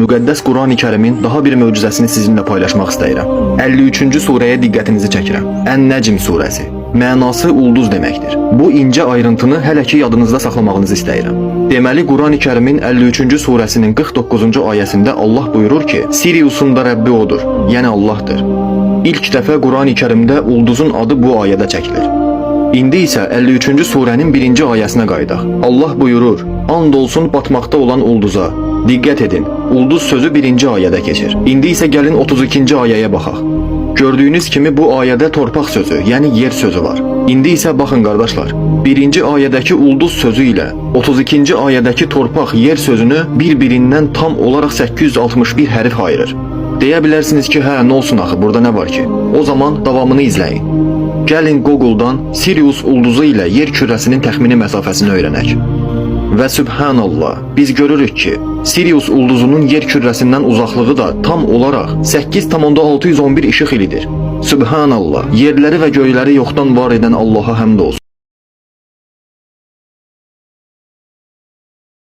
müqəddəs Qurani Kərimin daha bir möcüzəsini sizinlə paylaşmaq istəyirəm. 53-cü surəyə diqqətinizi çəkirəm. Ən-Nəcm surəsi. Mənası ulduz deməkdir. Bu incə ayrıntını hələ ki yadınızda saxlamağınızı istəyirəm. Deməli Qurani Kərimin 53-cü surəsinin 49-cu ayəsində Allah buyurur ki, Siriusun da Rəbbi odur, yəni Allahdır. İlk dəfə Qurani Kərimdə ulduzun adı bu ayədə çəkilir. İndi isə 53-cü surənin 1-ci ayəsinə qayıdaq. Allah buyurur: "And olsun batmaqda olan ulduza. Diqqət edin. Ulduz sözü 1-ci ayədə keçir. İndi isə gəlin 32-ci ayəyə baxaq. Gördüyünüz kimi bu ayədə torpaq sözü, yəni yer sözü var. İndi isə baxın qardaşlar. 1-ci ayədəki ulduz sözü ilə 32-ci ayədəki torpaq, yer sözünü bir-birindən tam olaraq 861 hərf ayırır. Deyə bilərsiniz ki, hə, nə olsun axı, burada nə var ki? O zaman davamını izləyin. Gəlin Google-dan Sirius ulduzu ilə yer kürəsinin təxmini məsafəsini öyrənək. Və subhanallah, biz görürük ki, Sirius ulduzunun yer kürəsindən uzaqlığı da tam olaraq 8,611 işıq ilidir. Subhanallah, yerləri və göyləri yoxdan var edən Allaha həmd olsun.